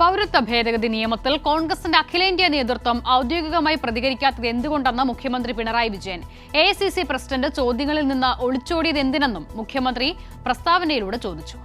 പൗരത്വ ഭേദഗതി നിയമത്തിൽ കോൺഗ്രസിന്റെ അഖിലേന്ത്യാ നേതൃത്വം ഔദ്യോഗികമായി പ്രതികരിക്കാത്തത് എന്തുകൊണ്ടെന്ന് മുഖ്യമന്ത്രി പിണറായി വിജയൻ. എ പ്രസിഡന്റ് ചോദ്യങ്ങളിൽ നിന്ന് ഒളിച്ചോടിയത് എന്തിനെന്നും മുഖ്യമന്ത്രി പ്രസ്താവനയിലൂടെ ചോദിച്ചു.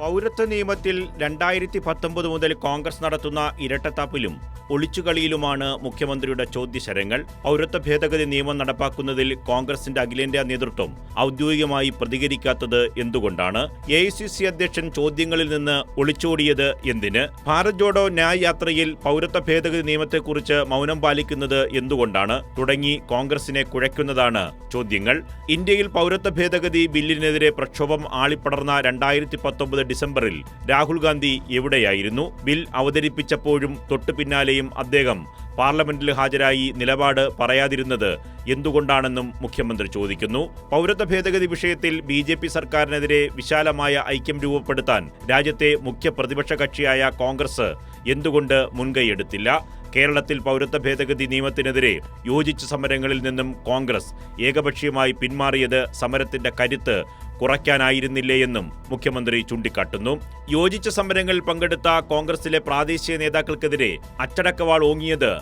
പൗരത്വ നിയമത്തിൽ രണ്ടായിരത്തി പത്തൊമ്പത് മുതൽ കോൺഗ്രസ് നടത്തുന്ന ഇരട്ടത്താപ്പിലും ഒളിച്ചുകളിയിലുമാണ് മുഖ്യമന്ത്രിയുടെ ചോദ്യശരങ്ങൾ. പൗരത്വ ഭേദഗതി നിയമം നടപ്പാക്കുന്നതിൽ കോൺഗ്രസിന്റെ അഖിലേന്ത്യാ നേതൃത്വം ഔദ്യോഗികമായി പ്രതികരിക്കാത്തത് എന്തുകൊണ്ടാണ്? എ അധ്യക്ഷൻ ചോദ്യങ്ങളിൽ നിന്ന് ഒളിച്ചോടിയത് എന്തിന്? ഭാരത് ജോഡോ ന്യായ് യാത്രയിൽ പൗരത്വ ഭേദഗതി നിയമത്തെക്കുറിച്ച് മൗനം പാലിക്കുന്നത് എന്തുകൊണ്ടാണ്? തുടങ്ങി കോൺഗ്രസിനെ കുഴയ്ക്കുന്നതാണ് ചോദ്യങ്ങൾ. ഇന്ത്യയിൽ പൗരത്വ ഭേദഗതി ബില്ലിനെതിരെ പ്രക്ഷോഭം ആളിപ്പടർന്ന രണ്ടായിരത്തി പത്തൊമ്പത് ഡിസംബറിൽ രാഹുൽ ഗാന്ധി എവിടെയായിരുന്നു? ബിൽ അവതരിപ്പിച്ചപ്പോഴും തൊട്ടു പിന്നാലെയും അദ്ദേഹം പാർലമെന്റിൽ ഹാജരായി നിലപാട് പറയാതിരുന്നത് എന്തുകൊണ്ടാണെന്നും മുഖ്യമന്ത്രി ചോദിക്കുന്നു. പൗരത്വ ഭേദഗതി വിഷയത്തിൽ ബി ജെ പി സർക്കാരിനെതിരെ വിശാലമായ ഐക്യം രൂപപ്പെടുത്താൻ രാജ്യത്തെ മുഖ്യ പ്രതിപക്ഷ കക്ഷിയായ കോൺഗ്രസ് എന്തുകൊണ്ട് മുൻകൈയെടുത്തില്ല? കേരളത്തിൽ പൗരത്വ ഭേദഗതി നിയമത്തിനെതിരെ യോജിച്ച സമരങ്ങളിൽ നിന്നും കോൺഗ്രസ് ഏകപക്ഷീയമായി പിന്മാറിയത് സമരത്തിന്റെ കരുത്ത് കുറയ്ക്കാനായിരുന്നില്ലേ എന്നും മുഖ്യമന്ത്രി ചൂണ്ടിക്കാട്ടുന്നു. യോജിച്ച സമരങ്ങളിൽ പങ്കെടുത്ത കോൺഗ്രസിലെ പ്രാദേശിക നേതാക്കൾക്കെതിരെ അച്ചടക്കവാൾ ഓങ്ങിയത്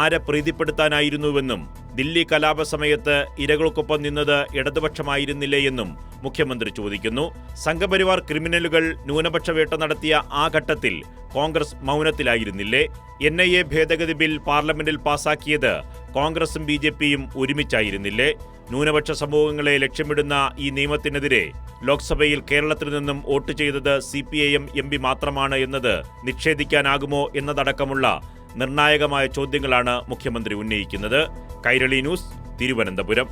ആരെ പ്രീതിപ്പെടുത്താനായിരുന്നുവെന്നും ദില്ലി കലാപ സമയത്ത് ഇരകൾക്കൊപ്പം നിന്നത് ഇടതുപക്ഷമായിരുന്നില്ലേ എന്നും മുഖ്യമന്ത്രി ചോദിക്കുന്നു. സംഘപരിവാർ ക്രിമിനലുകൾ ന്യൂനപക്ഷ വേട്ട നടത്തിയ ആ ഘട്ടത്തിൽ കോൺഗ്രസ് മൗനത്തിലായിരുന്നില്ലേ? എൻ ഐ എ ഭേദഗതി ബിൽ പാർലമെന്റിൽ പാസാക്കിയത് കോൺഗ്രസും ബി ജെ പിയും ഒരുമിച്ചായിരുന്നില്ലേ? ന്യൂനപക്ഷ സമൂഹങ്ങളെ ലക്ഷ്യമിടുന്ന ഈ നിയമത്തിനെതിരെ ലോക്സഭയിൽ കേരളത്തിൽ നിന്നും വോട്ട് ചെയ്തത് C P I M M P മാത്രമാണ് എന്നത് നിഷേധിക്കാനാകുമോ എന്നതടക്കമുള്ള നിർണായകമായ ചോദ്യങ്ങളാണ് മുഖ്യമന്ത്രി ഉന്നയിക്കുന്നത്. കൈരളി ന്യൂസ് തിരുവനന്തപുരം.